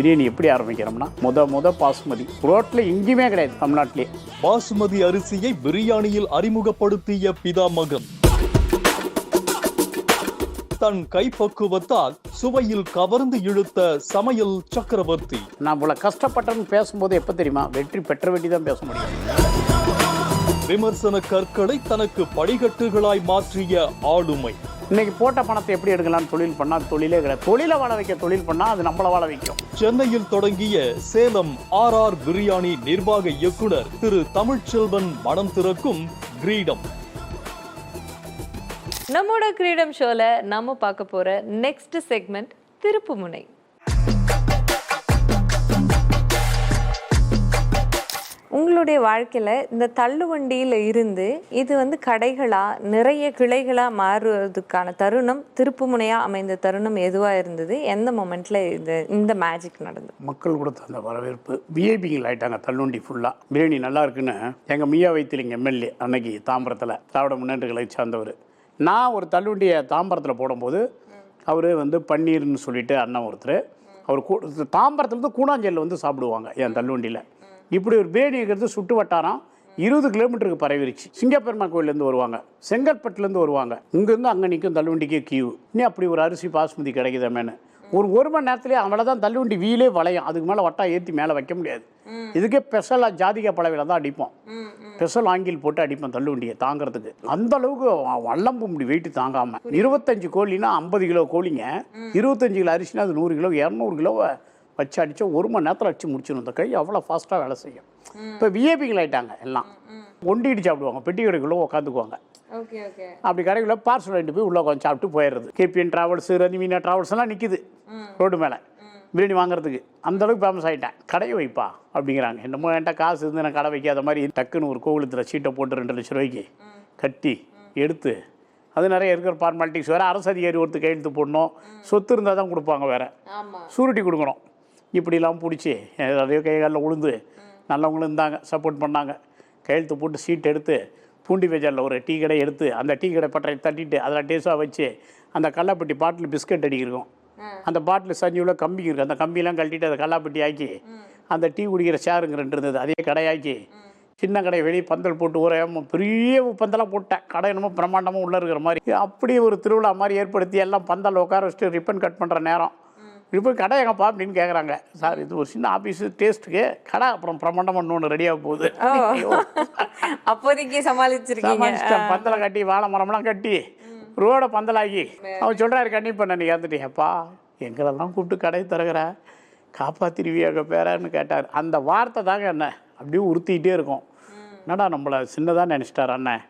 பிரியாணி எப்படி ஆரம்பிக்கிறோம்னா முத முத பாசுமதி. ரோட்டில் எங்கேயுமே கிடையாது தமிழ்நாட்டிலே. பாசுமதி அரிசியை பிரியாணியில் அறிமுகப்படுத்திய பிதாமகன். தன் கைப்பக்குவத்தால் சுவையில் கவர்ந்து இழுத்த சமையல் சக்கரவர்த்தி. நான் இவ்வளோ கஷ்டப்பட்டேன்னு பேசும்போது எப்போ தெரியுமா? வெற்றி பெற்ற வேண்டி தான் பேச முடியும். விமர்சன கற்களை தனக்கு படிகட்டுகளாய் மாற்றிய ஆளுமை. இன்னைக்கு போட்ட பணத்தை எப்படி எடுக்கலாம்னு தொழில் பண்ணால் தொழிலே கிடையாது. தொழிலை வாழ வைக்க தொழில் பண்ணால் அது நம்மளை வாழ வைக்கும். சென்னையில் தொடங்கிய சேலம் ஆர் ஆர் பிரியாணி நிர்வாக இயக்குனர் திரு தமிழ்ச்செல்வன் மனம் திறக்கும் கிரீடம். நம்மோட கிரீடம் ஷோல நாம பார்க்க போற நெக்ஸ்ட் செக்மெண்ட் திருப்புமுனை உங்களுடைய வாழ்க்கையில் இந்த தள்ளுவண்டியில் இருந்து இது வந்து கடைகளாக நிறைய கிளைகளாக மாறுவதற்கான தருணம் திருப்புமுனையாக அமைந்த தருணம் எதுவாக இருந்தது? எந்த மொமெண்ட்டில் இது இந்த மேஜிக் நடந்தது? மக்கள் கொடுத்த அந்த வரவேற்பு. விஐபிங்கள் ஆயிட்டாங்க தள்ளுவண்டி ஃபுல்லாக பிரியாணி நல்லா இருக்குன்னு எங்கள் மியா வைத்திலிங்க எம்எல்ஏ அன்னைக்கு தாம்பரத்தில் திராவிட முன்னேற்றங்களை சார்ந்தவர். நான் ஒரு தள்ளுவண்டியை தாம்பரத்தில் போடும்போது அவர் வந்து பன்னீர்னு சொல்லிட்டு அண்ணன் ஒருத்தர். அவர் கூ தாம்பரத்துலேருந்து கூடாஞ்சேரியில் வந்து சாப்பிடுவாங்க என் தள்ளுவண்டியில். இப்படி ஒரு பிரியாணிங்கிறது சுட்டு வட்டாரம் இருபது கிலோமீட்டருக்கு பரவிருச்சு. சிங்கப்பெருமாள் கோயிலேருந்து வருவாங்க. செங்கல்பட்டுலேருந்து வருவாங்க. இங்கேருந்து அங்கே நிற்கும் தள்ளுவண்டிக்கே கியூ இன்னும் அப்படி ஒரு அரிசி பாஸ்மதி கிடைக்குதாமேன்னு. ஒரு ஒரு மணி நேரத்துலேயே அவளை தான் தள்ளுவண்டி வீலே வளையும். அதுக்கு மேலே வட்டா ஏற்றி மேலே வைக்க முடியாது. இதுக்கே ஸ்பெஷலாக ஜாதிக பழவில தான் அடிப்போம். ஸ்பெஷல் ஆங்கில் போட்டு அடிப்போம் தள்ளுவண்டியை தாங்கிறதுக்கு. அந்த அளவுக்கு வ- வள்ளம்பு முடி வெயிட்டு தாங்காமல் இருபத்தஞ்சு கோழினா ஐம்பது கிலோ கோழிங்க. இருபத்தஞ்சு கிலோ அரிசினா அது நூறு கிலோ இரநூறு கிலோவை? வச்சு அடித்தா ஒரு மணி நேரத்தில் அடிச்சு முடிச்சிடும் இந்த கை அவ்வளோ ஃபாஸ்ட்டாக வேலை செய்யும். இப்போ விஏபிகள் ஆயிட்டாங்க எல்லாம். ஒண்டிட்டு சாப்பிடுவாங்க. பெட்டி கடைக்குள்ளே உட்காந்துக்குவாங்க அப்படி கடைக்குள்ள பார்சல் வாங்கிட்டு போய் உள்ளே உட்காந்து சாப்பிட்டு போயிடுறது. கேபிஎன் ட்ராவல்ஸ் ரதிமீனா ட்ராவல்ஸ் எல்லாம் நிற்கிது ரோடு மேலே. பிரியாணி வாங்குறதுக்கு. அந்த அளவுக்கு ஃபேமஸ் ஆகிட்டேன் கடையை வைப்பா அப்படிங்கிறாங்க. என்னமோ என்கிட்ட காசு இருந்து நான் கடை வைக்காத மாதிரி டக்குன்னு ஒரு கோவிலத்தில் சீட்டை போட்டு ரெண்டு லட்ச ரூபாய்க்கு கட்டி எடுத்து அது நிறைய இருக்கிற ஃபார்மாலிட்டிஸ் வேறு. அரசு அதிகாரி ஒருத்தர் கையெழுத்து போடணும். சொத்து இருந்தால் தான் கொடுப்பாங்க வேறு. சூரிட்டி கொடுக்கணும். இப்படிலாம் பிடிச்சி நிறைய கை காலில் உளுந்து நல்லவங்களும் இருந்தாங்க சப்போர்ட் பண்ணாங்க. கையெழுத்து போட்டு சீட் எடுத்து பூண்டி பஜாரில் ஒரு டீ கடை எடுத்து அந்த டீ கடை பட்டறை தட்டிட்டு அதில் டேஸ்ட்டாக வச்சு அந்த கல்லாப்பட்டி பாட்டில் பிஸ்கட் அடிக்கிறோம் அந்த பாட்டில் சஞ்சிவில் கம்பி இருக்குது அந்த கம்பியெல்லாம் கழட்டிட்டு அதை கல்லாப்பட்டி ஆக்கி அந்த டீ குடிக்கிற சேருங்க ரெண்டு இருந்தது அதே கடையாக்கி சின்ன கடை வெளியே பந்தல் போட்டு ஒரு பெரிய பந்தலாக போட்டேன். கடை என்னமோ பிரம்மாண்டமாக உள்ளே இருக்கிற மாதிரி. அப்படி ஒரு திருவிழா மாதிரி ஏற்படுத்தி எல்லாம் பந்தல் உட்கார வச்சுட்டு ரிப்பன் கட் பண்ணுற நேரம். இப்போ கடை எங்கப்பா அப்படின்னு கேட்குறாங்க சார் இது ஒரு சின்ன ஆஃபீஸு டேஸ்ட்டுக்கு கடை அப்புறம் பிரம்மாண்டமாக இன்னொன்று ரெடியாக போகுது. அப்போதைக்கு சமாளிச்சிருக்கீங்க. சமாளிச்சிட்டேன். பந்தலை கட்டி வாழை மரம்லாம் கட்டி ரோடை பந்தலாக்கி அவன் சொல்கிறாரு கண்ணி பண்ண நீ ஏப்பா எங்களெல்லாம் கூப்பிட்டு கடை திறக்கிற. காப்பாத்திருவியாக பேரான்னு கேட்டார். அந்த வார்த்தை தாங்க என்ன? அப்படியே உறுத்திக்கிட்டே இருக்கும். என்னடா நம்மளை சின்னதாக நினச்சிட்டார் அண்ணன்?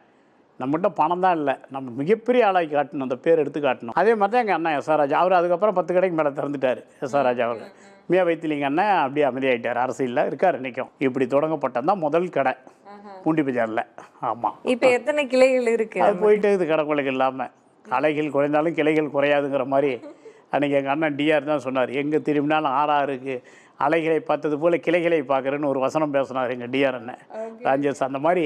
நம்மகிட்ட பணம் தான் இல்லை. நம்ம மிகப்பெரிய ஆளாக்கி காட்டணும் அந்த பேர் எடுத்து காட்டணும். அதே மாதிரி தான் எங்கள் அண்ணன் எஸ் ஆர் ராஜா. அவர் அதுக்கப்புறம் பத்து கடைக்கு மேலே திறந்துட்டார் எஸ் ஆர் ராஜா அவர். மியா வைத்திலிங்க அண்ணன் அப்படியே அமைதியாயிட்டார். அரசியலில் இருக்கார் இன்றைக்கும் இப்படி தொடங்கப்பட்டது தான் முதல் கடை. பூண்டி பஜாரில். ஆமாம் இப்போ எத்தனை கிளைகள் இருக்கு? அது போயிட்டே இது கடற்கொலைகள் இல்லாமல் அலைகள் குறைந்தாலும் கிளைகள் குறையாதுங்கிற மாதிரி அன்றைக்கி எங்கள் அண்ணன் டிஆர் தான் சொன்னார். எங்கே திரும்பினாலும் ஆறா இருக்கு. அலைகளை பார்த்தது போல் கிளைகளை பார்க்குறேன்னு ஒரு வசனம் பேசினார் எங்கள் டிஆர் அண்ணன். ராஜேஷ் அந்த மாதிரி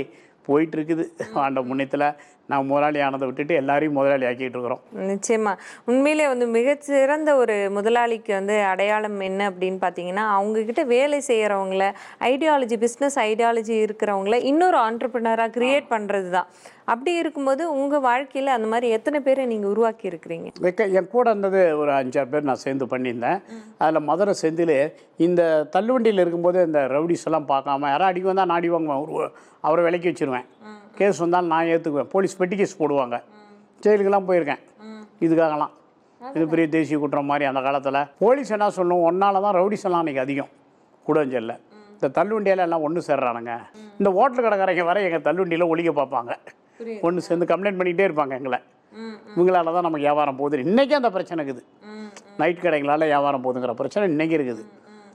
போயிட்டு இருக்குது. ஆண்ட முன்னத்தில் நான் முதலாளி ஆனதை விட்டுட்டு எல்லாரையும் முதலாளி ஆக்கிட்டு இருக்கிறோம் நிச்சயமா. உண்மையிலே வந்து மிகச்சிறந்த ஒரு முதலாளிக்கு வந்து அடையாளம் என்ன அப்படின்னு பார்த்தீங்கன்னா அவங்க கிட்ட வேலை செய்கிறவங்கள ஐடியாலஜி பிஸ்னஸ் ஐடியாலஜி இருக்கிறவங்கள இன்னொரு ஆண்டர்பிரினராக கிரியேட் பண்ணுறது தான் அப்படி இருக்கும்போது உங்கள் வாழ்க்கையில் அந்த மாதிரி எத்தனை பேரை நீங்கள் உருவாக்கி இருக்கிறீங்க? வைக்க என் கூட இருந்தது ஒரு அஞ்சாறு பேர் நான் சேர்ந்து பண்ணியிருந்தேன். அதில் மதுரை செந்தில் இந்த தள்ளுவண்டியில் இருக்கும்போது இந்த ரவுடிஸ் எல்லாம் பார்க்காம யாரும் அடிக்க வந்தால் நான் அடி வாங்குவேன் ஒரு அவரை விலைக்கு வச்சிருவேன். கேஸ் வந்தாலும் நான் ஏற்றுக்குவேன் போலீஸ் பெட்டி கேஸ் போடுவாங்க. ஜெயிலுக்கெல்லாம் போயிருக்கேன். இதுக்காகலாம். இது பெரிய தேசிய குற்றம் மாதிரி அந்த காலத்தில். போலீஸ் என்ன சொல்லணும் ஒன்னால தான் ரவுடிஸ் எல்லாம் அன்றைக்கி அதிகம். கூடஞ்சல்ல இந்த தள்ளுவண்டியால் எல்லாம் ஒன்று சேர்றானுங்க. இந்த ஹோட்டல் கடைக்காரங்க வர எங்கள் தள்ளுவண்டியில் ஒழிக்க பார்ப்பாங்க. ஒன்று சேர்ந்து கம்ப்ளைண்ட் பண்ணிக்கிட்டே இருப்பாங்க எங்களை. இவங்களால தான் நமக்கு வியாபாரம் போகுது. இன்றைக்கி அந்த பிரச்சனை இருக்குது. நைட் கடைகளால் வியாபாரம் போகுதுங்கிற பிரச்சனை இன்றைக்கி இருக்குது.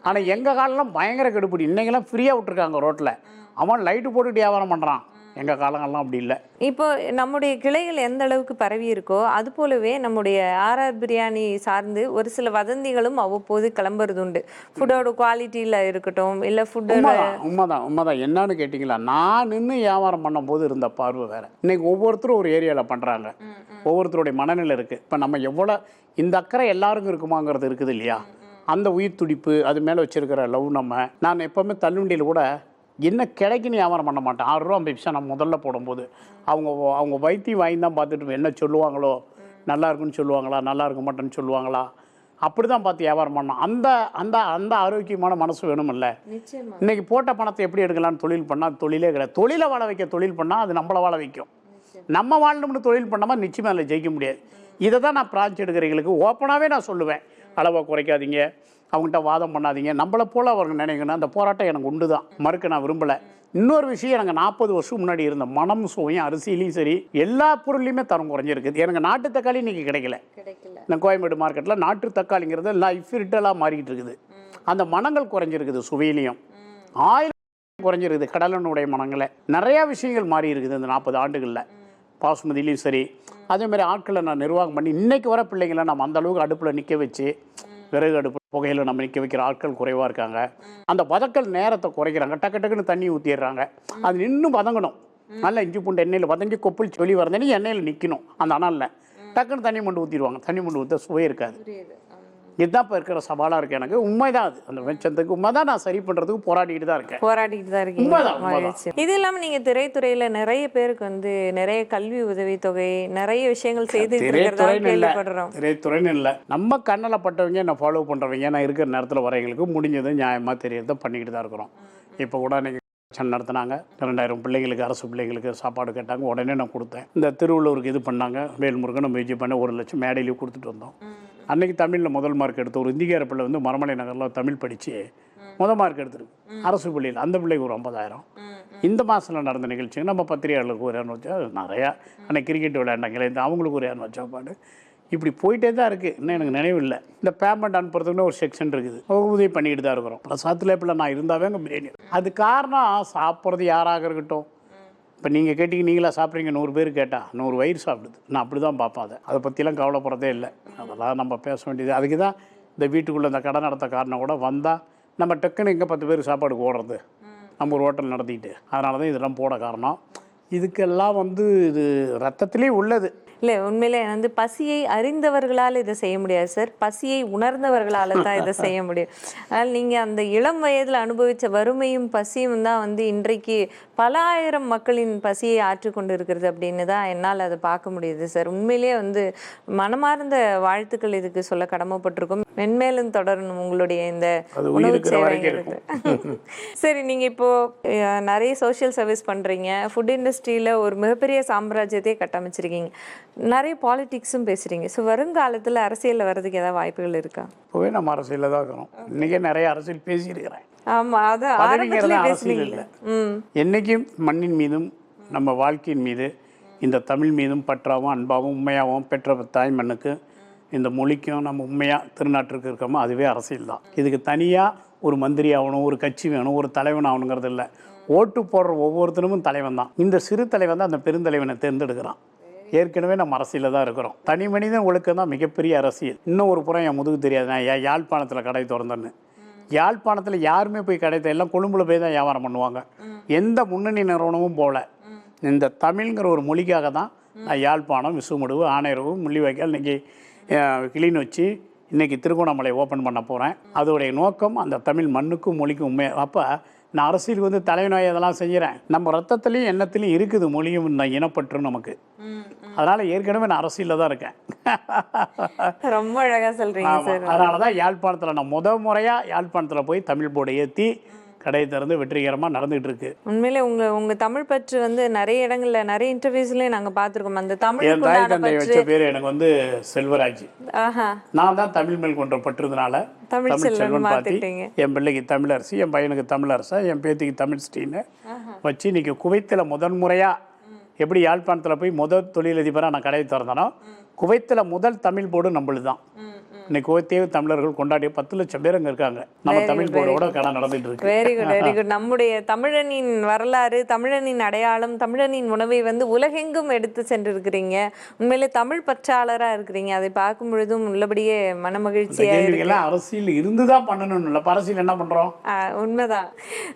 ஆனால் எங்கள் காலம்லாம் பயங்கர கெடுபிடி. இன்றைக்கெல்லாம் ஃப்ரீயாக விட்ருக்காங்க ரோட்டில் அவன் லைட்டு போட்டுட்டு வியாபாரம் பண்ணுறான் எங்கள் காலங்கள்லாம் அப்படி இல்லை. இப்போ நம்முடைய கிளைகள் எந்த அளவுக்கு பரவி இருக்கோ அது போலவே நம்முடைய ஆர்ஆர் பிரியாணி சார்ந்து ஒரு சில வதந்திகளும் அவ்வப்போது கிளம்புறது உண்டு ஃபுட்டோட குவாலிட்டியில் இருக்கட்டும் இல்லை ஃபுட்டோட உண்மைதான் உண்மைதான் என்னன்னு கேட்டிங்களா? நான் நின்று வியாபாரம் பண்ணும்போது இருந்த பார்வை வேற. இன்னைக்கு ஒவ்வொருத்தரும் ஒரு ஏரியாவில் பண்ணுறாங்க ஒவ்வொருத்தருடைய மனநிலை இருக்குது இப்போ நம்ம எவ்வளோ இந்த அக்கறை எல்லாருக்கும் இருக்குமாங்கிறது இருக்குது இல்லையா? அந்த உயிர் துடிப்பு அது மேலே வச்சிருக்கிற லவ் நம்ம. நான் எப்போவுமே தள்ளுவண்டியில் கூட என்ன கிடைக்குன்னு வியாபாரம் பண்ண மாட்டேன். ஆறு ரூபா ஐம்பது நான் முதல்ல போடும்போது அவங்க அவங்க வைத்தியம் வாங்கி தான் பார்த்துட்டு என்ன சொல்லுவாங்களோ நல்லா இருக்குன்னு சொல்லுவாங்களா நல்லா இருக்க மாட்டேன்னு சொல்லுவாங்களா? அப்படி தான் பார்த்து வியாபாரம் பண்ணோம் அந்த அந்த அந்த ஆரோக்கியமான மனசு வேணுமில்ல இன்னைக்கு போட்ட பணத்தை எப்படி எடுக்கலாம்னு தொழில் பண்ணால் தொழிலே கிடையாது. தொழிலை வாழ வைக்க தொழில் பண்ணால் அது நம்மளை வாழ வைக்கும். நம்ம வாழணும்னு தொழில் பண்ணாமல் நிச்சயமாக அதில் ஜெயிக்க முடியாது. இதை தான் நான் பிரான்ச் எடுக்கிறவங்களுக்கு ஓப்பனாகவே நான் சொல்லுவேன். அளவை குறைக்காதீங்க. அவங்ககிட்ட வாதம் பண்ணாதீங்க. நம்மளை போல் அவங்க நினைக்கணும். அந்த போராட்டம் எனக்கு உண்டு தான் மறுக்க நான் விரும்பலை. இன்னொரு விஷயம் எனக்கு நாற்பது வருஷம் முன்னாடி இருந்த மனம் சுவையும் அரிசியிலையும் சரி எல்லா பொருள்லையுமே தரம் குறைஞ்சிருக்குது எனக்கு நாட்டு தக்காளி இன்றைக்கி கிடைக்கல. கிடைக்கல. இந்த கோயம்பேடு மார்க்கெட்டில் நாட்டு தக்காளிங்கிறது லைஃப் ரிட்டலாக மாறிக்கிட்டு இருக்குது. அந்த மனங்கள் குறைஞ்சிருக்குது சுவையிலையும். ஆயில் குறைஞ்சிருக்குது கடலனுடைய மனங்களை. நிறையா விஷயங்கள் மாறி இருக்குது இந்த நாற்பது ஆண்டுகளில். பாசுமதியிலையும் சரி. அதே மாதிரி ஆட்களை நான் நிர்வாகம் பண்ணி இன்னைக்கு வர பிள்ளைங்களை நம்ம அந்த அளவுக்கு அடுப்பில் நிற்க வச்சு விறகு அடுப்பு புகையில் நம்ம நிற்க வைக்கிற ஆட்கள் குறைவாக இருக்காங்க. அந்த வதக்கல் நேரத்தை குறைக்கிறாங்க. டக்கு டக்குன்னு தண்ணி ஊற்றிடுறாங்க அது நின்று வதங்கணும். நல்லா இஞ்சி பூண்டு எண்ணெயில் வதங்கி கொப்பில் சொல்லி வரதுன்னு எண்ணெயில் நிற்கணும் அந்த அனலில். டக்குன்னு தண்ணி மண்டு ஊற்றிடுவாங்க தண்ணி மண்டு ஊற்ற சுவை இருக்காது. இதுதான் இப்போ இருக்கிற சவாலாக இருக்குது எனக்கு. உண்மைதான் அது. அந்த வெச்சத்துக்கு உண்மை தான் நான் சரி பண்ணுறதுக்கு போராடிட்டு தான் இருக்கேன். போராடிட்டு தான். மகிழ்ச்சி. இது இல்லாம நீங்க திரைத்துறையில நிறைய பேருக்கு வந்து நிறைய கல்வி உதவித்தொகை நிறைய விஷயங்கள் இல்லை. கேள்விப்படுறோம். திரைத்துறைன்னு இல்லை. நம்ம கண்ணில் பட்டவங்க என்ன ஃபாலோ பண்ணுறவங்க நான் இருக்கிற நேரத்தில் வரவங்களுக்கு முடிஞ்சது நியாயமாக தெரியறத பண்ணிக்கிட்டு தான் இருக்கிறோம். இப்போ கூட அன்றைக்கி ஃபங்க்ஷன் நடத்துனாங்க. ரெண்டாயிரம் பிள்ளைங்களுக்கு அரசு பிள்ளைங்களுக்கு சாப்பாடு கேட்டாங்க. உடனே நான் கொடுத்தேன். இந்த திருவள்ளூருக்கு இது பண்ணாங்க. வேல்முருகன் முயற்சி பண்ண ஒரு லட்சம் மேடையிலையும் கொடுத்துட்டு வந்தோம். அன்னைக்கு தமிழில் முதல் மார்க் எடுத்த ஒரு இந்திக்கார பிள்ளை வந்து மரமலை நகரில் தமிழ் படித்து முதல் மார்க் எடுத்திருக்கு. அரசு பள்ளியில் அந்த பிள்ளைக்கு ஒரு ஐம்பதாயிரம். இந்த மாதத்தில் நடந்த நிகழ்ச்சிங்க. நம்ம பத்திரிகையாளருக்கு ஒரு இரநூறு நிறையா அன்னைக்கு கிரிக்கெட் விளையாண்டாங்களே இந்த அவங்களுக்கு ஒரு இரநூறு சாப்பாடு. இப்படி போயிட்டே தான் இருக்குது இன்னும் எனக்கு நினைவு இல்லை. இந்த பேமெண்ட் அனுப்புறதுக்குன்னு ஒரு செக்ஷன் இருக்குது. உதவி பண்ணிக்கிட்டு தான் இருக்கிறோம். பிரசாத்தில் இப்போ நான் இருந்தாவே அங்கே பிரியாணி அது காரணம் சாப்பிட்றது யாராக இருக்கட்டும். இப்போ நீங்கள் கேட்டிங்க நீங்களா சாப்பிட்றீங்க நூறு பேர் கேட்டால் நூறு வயிறு சாப்பிடுது. நான் அப்படி தான் பார்ப்பேன் அதை. அதை பற்றிலாம் கவலைப்படுறதே இல்லை. அதெல்லாம் நம்ம பேச வேண்டியது. அதுக்கு தான் இந்த வீட்டுக்குள்ளே இந்த கடை நடத்த காரணம் கூட வந்தால் நம்ம டக்குன்னு இங்கே பத்து பேர் சாப்பாடு ஓடுறது நம்ம ஒரு ஹோட்டல் நடத்திட்டு. அதனால தான் இதெல்லாம் போட காரணம். இதுக்கெல்லாம் வந்து இது ரத்தத்திலே உள்ளது. இல்ல உண்மையிலே வந்து பசியை அறிந்தவர்களால் இதை செய்ய முடியாது சார். பசியை உணர்ந்தவர்களால தான் இதை செய்ய முடியும். அதனால் நீங்க அந்த இளம் வயதுல அனுபவிச்ச வறுமையும் பசியும் தான் வந்து இன்றைக்கு பல ஆயிரம் மக்களின் பசியை ஆற்றி கொண்டு இருக்கிறது அப்படின்னு தான் என்னால் அதை பார்க்க முடியுது சார். உண்மையிலேயே வந்து மனமார்ந்த வாழ்த்துக்கள் இதுக்கு சொல்ல கடமைப்பட்டிருக்கும். மென்மேலும் தொடரணும் உங்களுடைய இந்த உணவு சரி நீங்க இப்போ நிறைய சோஷியல் சர்வீஸ் பண்றீங்க. ஃபுட் இண்டஸ்ட்ரியில ஒரு மிகப்பெரிய சாம்ராஜ்யத்தையே கட்டமைச்சிருக்கீங்க. நிறைய பாலிடிக்ஸும் பேசுறீங்க. ஸோ வருங்காலத்துல அரசியல்ல வர்றதுக்கு ஏதாவது வாய்ப்புகள் இருக்கா? இப்போவே நம்ம அரசியலில் தான் இருக்கிறோம். இன்றைக்கே நிறைய அரசியல் பேசியிருக்கிறேன். ஆமா அதான் பதவிங்கிறது ஆரம்பத்திலே அரசியல் இல்லை. என்றைக்கும் மண்ணின் மீதும் நம்ம வாழ்க்கையின் மீது இந்த தமிழ் மீதும் பற்றாவும் அன்பாகவும் உண்மையாகவும் பெற்ற தாய் மண்ணுக்கு இந்த மொழிக்கும் நம்ம உண்மையாக திருநாட்டிற்கு இருக்கோமோ அதுவே அரசியல் தான். இதுக்கு தனியாக ஒரு மந்திரி ஆகணும் ஒரு கட்சி வேணும் ஒரு தலைவன் ஆகணுங்கிறது இல்லை. ஓட்டு போடுற ஒவ்வொருத்தனும் தலைவன் தான். இந்த சிறு தலைவன் தான் அந்த பெருந்தலைவனை தேர்ந்தெடுக்கிறான். ஏற்கனவே நம்ம அரசியலில் தான் இருக்கிறோம். தனி மனிதன் ஒழுக்கம் தான் மிகப்பெரிய அரசியல். இன்னும் ஒரு புறம் என் முதுகு தெரியாது. நான் யாழ்ப்பாணத்தில் கடை திறந்தேன்னு. யாழ்ப்பாணத்தில் யாருமே போய் கடை எல்லாம் கொழும்புல போய் தான் வியாபாரம் பண்ணுவாங்க. எந்த முன்னணி நிறுவனமும் போகல இந்த தமிழ்ங்கிற ஒரு மொழிக்காக தான் நான் யாழ்ப்பாணம் விசுமடுவு ஆணையரவு முள்ளிவாய்க்கால் இன்னைக்கு கிளீன் வச்சு இன்னைக்கு திருகோணமலை ஓப்பன் பண்ண போகிறேன் அதோடைய நோக்கம் அந்த தமிழ் மண்ணுக்கும் மொழிக்கும் உண்மை அப்போ நான் அரசியலுக்கு வந்து தலைநோய் இதெல்லாம் செய்கிறேன் நம்ம ரத்தத்துலேயும் எண்ணத்துலையும் இருக்குது மொழியும் இனப்பற்று நமக்கு. அதனால் ஏற்கனவே நான் அரசியலில் தான் இருக்கேன். ரொம்ப அழகா சொல்றீங்க சார். அதனால தான் யாழ்ப்பாணத்தில் நான் முத முறையாக யாழ்ப்பாணத்தில் போய் தமிழ் போர்டை ஏற்றி கடையை திறந்து வெற்றிகரமாக நடந்துகிட்டு இருக்கு உண்மையிலே உங்க உங்க தமிழ் பற்று வந்து நிறைய இடங்கள்ல நிறைய இன்டர்வியூஸ்லயே நாங்க பார்த்திருக்கோம். அந்த என் தாய் தந்தை வச்ச பேர் எனக்கு வந்து செல்வராஜ். நான் தான் தமிழ் மேல் கொண்ட பட்டிருந்தனால தமிழ் தமிழ் செல்வன் பாத்தி. என் பிள்ளைக்கு தமிழரசி என் பையனுக்கு தமிழரசா என் பேத்திக்கு தமிழ் ஸ்ரீன்னு வச்சு இன்னைக்கு குவைத்தில் முதன் முறையாக எப்படி யாழ்ப்பாணத்தில் போய் முதல் தொழிலதிபராக நான் கடையை திறந்தனோ குவைத்தில் முதல் தமிழ் போர்டு நம்மளுது தான் இன்னைக்கு குவைத்தே தமிழர்கள் கொண்டாடிய பத்து லட்சம் பேர் அங்கே இருக்காங்க. நம்ம தமிழ் போர்டோட கடை நடந்துட்டு இருக்கு. வெரி குட் வெரி குட் நம்முடைய தமிழனின் வரலாறு தமிழனின் அடையாளம் தமிழனின் உணவை வந்து உலகெங்கும் எடுத்து சென்றிருக்கிறீங்க. உண்மையிலே தமிழ் பற்றாளரா இருக்கிறீங்க. அதை பார்க்கும் பொழுதும் உள்ளபடியே இந்த மனமகிழ்ச்சியா இருக்கு. கேள்விகள்லாம் அரசியல் இருந்து தான் பண்ணணும்னு இல்லை. அரசியல் என்ன பண்ணுறோம் உண்மைதான்.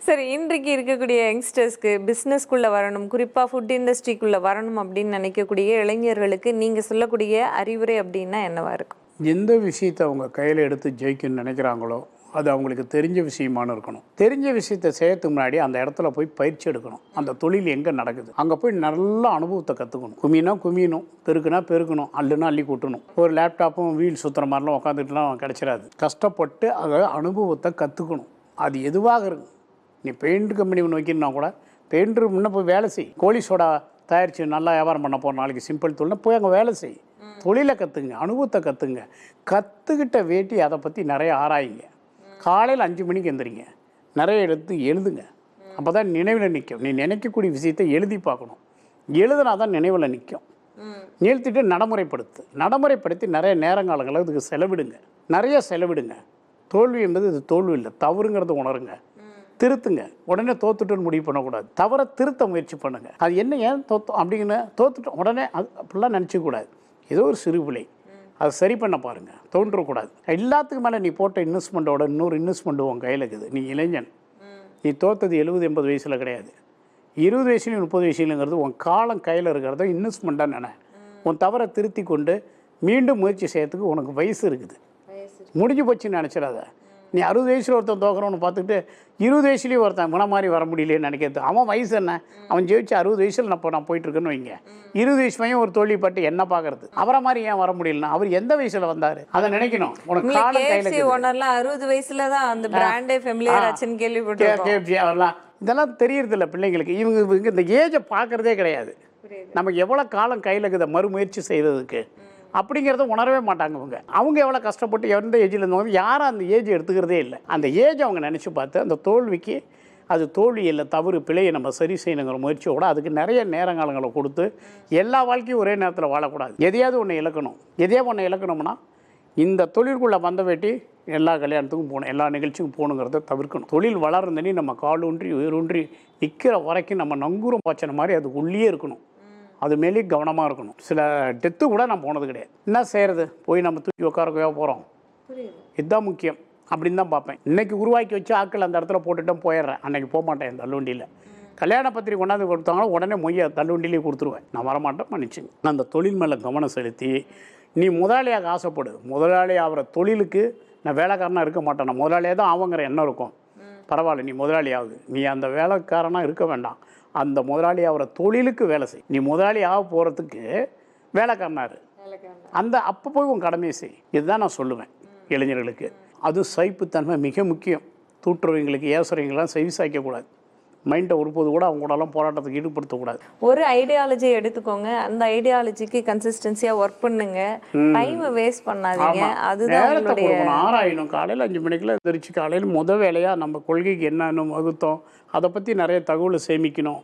சரி இன்றைக்கு இருக்கக்கூடிய யங்ஸ்டர்ஸ்க்கு பிஸ்னஸ்க்குள்ளே வரணும் குறிப்பாக ஃபுட் இண்டஸ்ட்ரிக்குள்ளே வரணும் அப்படின்னு நினைக்கக்கூடிய இளைஞர்களுக்கு நீங்கள் சொல்லக்கூடிய அறிவுரை அப்படின்னா என்னவா இருக்கும்? எந்த விஷயத்தை அவங்க கையில் எடுத்து ஜெயிக்கணும்னு நினைக்கிறாங்களோ அது அவங்களுக்கு தெரிஞ்ச விஷயமானு இருக்கணும். தெரிஞ்ச விஷயத்தை செய்யறதுக்கு முன்னாடி அந்த இடத்துல போய் பயிற்சி எடுக்கணும். அந்த தொழில் எங்கே நடக்குது? அங்கே போய் நல்ல அனுபவத்தை கற்றுக்கணும் குமினா குமியணும். பெருக்குனா பெருக்கணும் அல்லுனா அள்ளி கொட்டணும். ஒரு லேப்டாப்பும் வீல் சுற்றுற மாதிரிலாம் உட்காந்துட்டுலாம் கிடச்சிடாது. கஷ்டப்பட்டு அதை அனுபவத்தை கற்றுக்கணும் அது எதுவாக இருக்கு நீ பெயிண்ட் கம்பெனி ஒன்று வைக்கணும்னா கூட பெயிண்டர் முன்னே போய் வேலை செய். கோழி சோடா தயாரித்து நல்லா வியாபாரம் பண்ண போகிற நாளைக்கு சிம்பிள் தொழில்னா போய் அங்கே வேலை செய். தொழிலை கற்றுங்க அனுபவத்தை கற்றுங்க கற்றுக்கிட்ட வேட்டி அதை பற்றி நிறைய ஆராயுங்க. காலையில் அஞ்சு மணிக்கு எந்திரிங்க. நிறைய எடுத்து எழுதுங்க. அப்போ தான் நினைவில் நிற்கும் நீ நினைக்கக்கூடிய விஷயத்தை எழுதி பார்க்கணும். எழுதுனா தான் நினைவில் நிற்கும் நிறுத்திட்டு நடைமுறைப்படுத்து. நடைமுறைப்படுத்தி நிறைய நேரங்காலங்களை இதுக்கு செலவிடுங்க. நிறைய செலவிடுங்க. தோல்வி என்பது இது தோல்வி இல்லை. தவறுங்கிறத உணருங்க. திருத்துங்க. உடனே தோத்துட்டுன்னு முடிவு பண்ணக்கூடாது. தவறை திருத்த முயற்சி பண்ணுங்க. அது என்ன ஏன் தோத்தோம் அப்படின்னு தோத்துட்டோம். உடனே அது அப்படிலாம் நினச்சிக்கூடாது ஏதோ ஒரு சிறு பிழை அதை சரி பண்ண பாருங்கள் தோன்றக்கூடாது. எல்லாத்துக்கும் மேலே நீ போட்ட இன்வெஸ்ட்மெண்ட்டோட இன்னொரு இன்வெஸ்ட்மெண்ட் உன் கையில் இருக்குது. நீ இளைஞன். நீ தோத்தது எழுபது எண்பது வயசில் கிடையாது. இருபது வயசுலையும் முப்பது வயசுலங்கிறது உன் காலம் கையில் இருக்கிறத இன்வெஸ்ட்மெண்ட்டாக நினை. உன் தவறை திருத்தி கொண்டு மீண்டும் முயற்சி செய்யறதுக்கு உனக்கு வயசு இருக்குது. முடிஞ்சு போச்சுன்னு நினச்சிடாத. நீ அறுபது வயசில் ஒருத்தன் தோக்குறவனு பார்த்துக்கிட்டு இருபது வயசுலேயும் ஒருத்தன் முன மாதிரி வர முடியலையேன்னு நினைக்கிறது. அவன் வயசு என்ன? அவன் ஜெயிச்சு அறுபது வயசில் நான் இப்போ நான் போயிட்டுருக்கேன்னு வைங்க. இருபது வயசு பையன் ஒரு தோல்வி பட்டு என்ன பார்க்கறது? அவரை மாதிரி ஏன் வர முடியலன்னா அவர் எந்த வயசில் வந்தார்? அதை நினைக்கணும். உனக்கு காலம் கையில் அறுபது வயசுல தான் அந்த பிராண்டே ஃபெமிலியர் ஆச்சுன்னு கேஎஃப்சி அவர்லாம் இதெல்லாம் தெரியறதில்ல பிள்ளைங்களுக்கு. இவங்க இவங்க இந்த ஏஜை பார்க்குறதே கிடையாது. நமக்கு எவ்வளோ காலம் கையில் இருக்குது மறுமுயற்சி செய்ததுக்கு. அப்படிங்கிறத உணரவே மாட்டாங்க அவங்க அவங்க எவ்வளோ கஷ்டப்பட்டு எந்த ஏஜில் இருந்தவங்க யாரும் அந்த ஏஜ் எடுத்துக்கிறதே இல்லை. அந்த ஏஜ் அவங்க நினச்சி பார்த்து அந்த தோல்விக்கு அது தோல்வி இல்லை தவறு பிழையை நம்ம சரி செய்யணுங்கிற முயற்சியோட அதுக்கு நிறைய நேரங்காலங்களை கொடுத்து எல்லா வாழ்க்கையும் ஒரே நேரத்தில் வாழக்கூடாது. எதையாவது ஒன்று இழக்கணும். எதையாவது ஒன்று இழக்கணும்னா இந்த தொழிற்குள்ளே வந்த வேட்டி எல்லா கல்யாணத்துக்கும் போகணும் எல்லா நிகழ்ச்சிக்கும் போகணுங்கிறத தவிர்க்கணும். தொழில் வளர்ந்தனி நம்ம காலூன்றி உயிரூன்றி நிற்கிற வரைக்கும் நம்ம நங்கூரம் பாய்ச்சின மாதிரி அது உள்ளே இருக்கணும். அது மேலே கவனமாக இருக்கணும். சில டெத்து கூட நான் போனது கிடையாது. என்ன செய்கிறது போய் நம்ம தூக்கி உட்காரக்கவே போகிறோம் இதுதான் முக்கியம். அப்படின்னு தான் பார்ப்பேன். இன்னைக்கு உருவாக்கி வச்சு ஆட்கள் அந்த இடத்துல போட்டுட்டேன் போயிடுறேன். அன்னைக்கு போக மாட்டேன் தள்ளுவண்டியில். கல்யாண பத்திரிக்கை கொண்டாந்து கொடுத்தாங்களோ உடனே மொய்ய தள்ளுவண்டியிலே கொடுத்துருவேன். நான் வரமாட்டேன் மன்னிச்சுங்க. நான் அந்த தொழில் மேலே கவனம் செலுத்தி நீ முதலாளியாக ஆசைப்படு. முதலாளி ஆகிற தொழிலுக்கு நான் வேலைக்காரனாக இருக்க மாட்டேன். நான் முதலாளியாக தான் ஆவங்கிற எண்ணம் இருக்கும். பரவாயில்ல நீ முதலாளி ஆகுது நீ அந்த வேலைக்காரனாக இருக்க வேண்டாம். அந்த முதலாளி ஆகிற தொழிலுக்கு வேலை செய். நீ முதலாளி ஆக போகிறதுக்கு வேலைக்காரனாக இரு அந்த அப்போ போய் உன் கடமையை செய். இதுதான் நான் சொல்லுவேன் இளைஞர்களுக்கு. அது சைப்புத்தன்மை மிக முக்கியம். தூட்டுறவங்களுக்கு ஏசுறவங்களாம் செவி சாய்க்கக்கூடாது. மைண்டை ஒருபோது கூட அவங்க கூடலாம் போராட்டத்துக்கு ஈடுபடுத்தக்கூடாது ஒரு ஐடியாலஜி எடுத்துக்கோங்க. அந்த ஐடியாலஜிக்கு கன்சிஸ்டன்சியா ஒர்க் பண்ணுங்க. டைமை வேஸ்ட் பண்ணாதீங்க. அதுதான் கொடுக்கணும். ஆராயணும். காலையில் அஞ்சு மணிக்கெல்லாம் எந்திரிச்சு காலையில் முத வேலையாக நம்ம கொள்கைக்கு என்னென்ன வகுத்தோம் அதை பற்றி நிறைய தகவலை சேமிக்கணும்.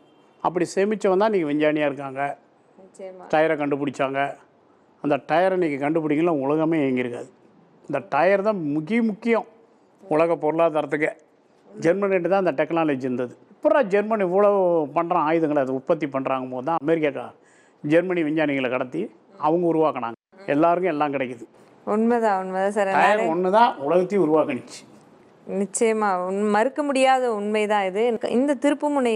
அப்படி சேமித்தவன் தான் நீங்கள் விஞ்ஞானியாக இருக்காங்க. டயரை கண்டுபிடிச்சாங்க. அந்த டயரை நீங்கள் கண்டுபிடிக்கல உலகமே இயங்கியிருக்காது இந்த டயர் தான் முக்கிய முக்கியம். உலக பொருளாதாரத்துக்கு. ஜெர்மனிட்டு தான் அந்த டெக்னாலஜி இருந்தது. அப்புறம் ஜெர்மனி இவ்வளோ பண்ணுறான் ஆயுதங்களை அதை உற்பத்தி பண்ணுறாங்க போது தான் அமெரிக்கா ஜெர்மனி விஞ்ஞானிகளை கடத்தி அவங்க உருவாக்குனாங்க. எல்லாருக்கும் எல்லாம் கிடைக்குது. உண்மைதான் உண்மைதான் சார். ஒன்று தான் உலகத்தையும் உருவாக்குனுச்சு. நிச்சயமா மறுக்க முடியாத உண்மைதான் இது. இந்த திருப்புமுனை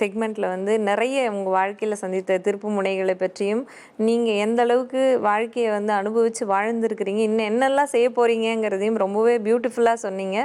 செக்மெண்ட்ல வந்து நிறைய உங்க வாழ்க்கையில சந்தித்த திருப்புமுனைகளை பற்றியும் நீங்க எந்த அளவுக்கு வாழ்க்கையை வந்து அனுபவிச்சு வாழ்ந்திருக்கிறீங்க இன்னும் என்னெல்லாம் செய்ய போறீங்கங்கிறதையும் ரொம்பவே பியூட்டிஃபுல்லா சொன்னீங்க.